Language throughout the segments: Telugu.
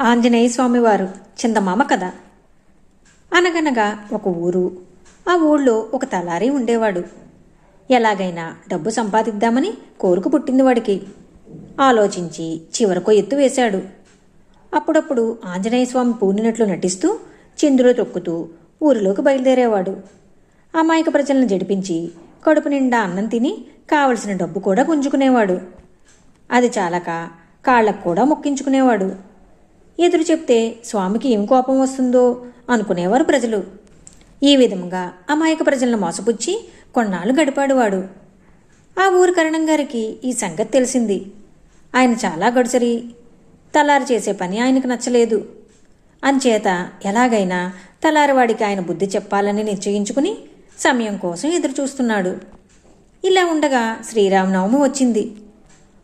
ఆంజనేయ స్వామివారు చిందమామ కథ అనగనగా ఒక ఊరు ఆ ఊళ్ళో ఒక తలారి ఉండేవాడు. ఎలాగైనా డబ్బు సంపాదిద్దామని కోరిక పుట్టింది వాడికి. ఆలోచించి చివరకు ఎత్తు వేశాడు. అప్పుడప్పుడు ఆంజనేయ స్వామి పూనినట్లు నటిస్తూ చంద్రులు తొక్కుతూ ఊరిలోకి బయలుదేరేవాడు. అమాయక ప్రజలను జడిపించి కడుపు నిండా అన్నం తిని కావలసిన డబ్బు కూడా గుంజుకునేవాడు. అది చాలక కాళ్ళకు కూడా మొక్కించుకునేవాడు. ఎదురు చెప్తే స్వామికి ఏం కోపం వస్తుందో అనుకునేవారు ప్రజలు. ఈ విధంగా అమాయక ప్రజలను మోసపుచ్చి కొన్నాళ్ళు గడిపాడు వాడు. ఆ ఊరు కరణం గారికి ఈ సంగతి తెలిసింది. ఆయన చాలా గడుసరి. తలారి చేసే పని ఆయనకు నచ్చలేదు. అంచేత ఎలాగైనా తలారివాడికి ఆయన బుద్ధి చెప్పాలని నిశ్చయించుకుని సమయం కోసం ఎదురు చూస్తున్నాడు. ఇలా ఉండగా శ్రీరామనవమి వచ్చింది.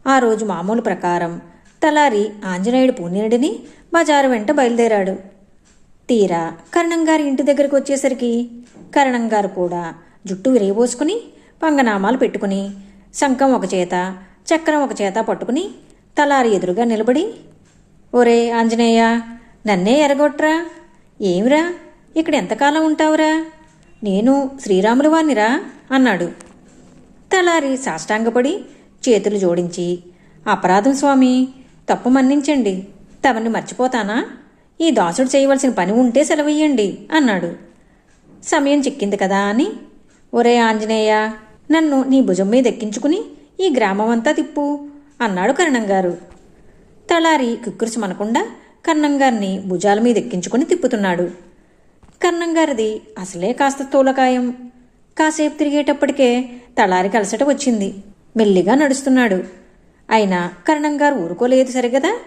ఆ రోజు మామూలు ప్రకారం తలారి ఆంజనేయుడు పూర్ణినుడిని బజారు వెంట బయలుదేరాడు. తీరా కరణంగారి ఇంటి దగ్గరికి వచ్చేసరికి కరణంగారు కూడా జుట్టు విరిగిపోసుకుని పంగనామాలు పెట్టుకుని శంఖం ఒక చేత చక్రం ఒక చేత పట్టుకుని తలారి ఎదురుగా నిలబడి ఒరే ఆంజనేయ నన్నే ఎరగొట్రా? ఏమిరా? ఇక్కడ ఎంతకాలం ఉంటావురా? నేను శ్రీరాములు వాణ్ణిరా? అన్నాడు. తలారి సాష్టాంగపడి చేతులు జోడించి అపరాధం స్వామి తప్పు మన్నించండి. తమని మర్చిపోతానా? ఈ దాసుడు చేయవలసిన పని ఉంటే సెలవయ్యండి అన్నాడు. సమయం చిక్కింది కదా అని. ఒరే ఆంజనేయ నన్ను నీ భుజం మీద ఎక్కించుకుని ఈ గ్రామం అంతా తిప్పు అన్నాడు కరణంగారు. తలారి కిక్కురుసమనకుండా కన్నంగారిని భుజాల మీద ఎక్కించుకుని తిప్పుతున్నాడు. కన్నంగారిది అసలే కాస్త తూలకాయం కాసేపు తిరిగేటప్పటికే తలారి అలసట వచ్చింది. మెల్లిగా నడుస్తున్నాడు. అయినా కరణంగారు ఊరుకోలేదు సరిగదా?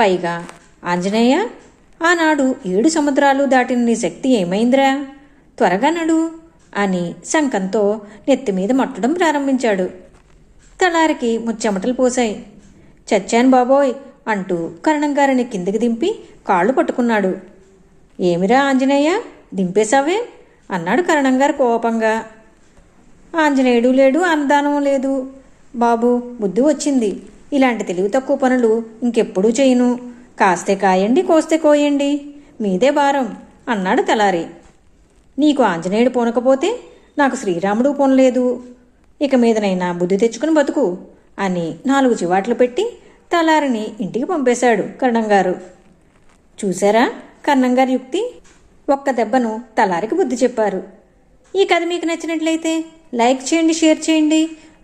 పైగా ఆంజనేయ ఆనాడు ఏడు సముద్రాలు దాటిన నీ శక్తి ఏమైందిరా? త్వరగా నడు అని శంఖంతో నెత్తి మీద మట్టడం ప్రారంభించాడు. తలారికి ముచ్చెమటలు పోశాయి. చచ్చాను బాబోయ్ అంటూ కరణంగారిని కిందికి దింపి కాళ్ళు పట్టుకున్నాడు. ఏమిరా ఆంజనేయ దింపేశావే? అన్నాడు కరణంగారు కోపంగా. ఆంజనేయుడు లేడు అన్నదానం లేదు. బాబు బుద్ధి వచ్చింది. ఇలాంటి తెలివి తక్కువ పనులు ఇంకెప్పుడూ చేయను. కాస్తే కాయండి కోస్తే కోయండి. మీదే భారం అన్నాడు తలారి నీకు ఆంజనేయుడు పోనకపోతే నాకు శ్రీరాముడు పోనలేదు. ఇక మీదనైనా బుద్ధి తెచ్చుకుని బతుకు అని నాలుగు చివాట్లు పెట్టి తలారిని ఇంటికి పంపేశాడు కర్ణంగారు. చూశారా కర్ణంగారి యుక్తి? ఒక్క దెబ్బను తలారికి బుద్ధి చెప్పారు. ఈ కథ మీకు నచ్చినట్లయితే లైక్ చేయండి షేర్ చేయండి.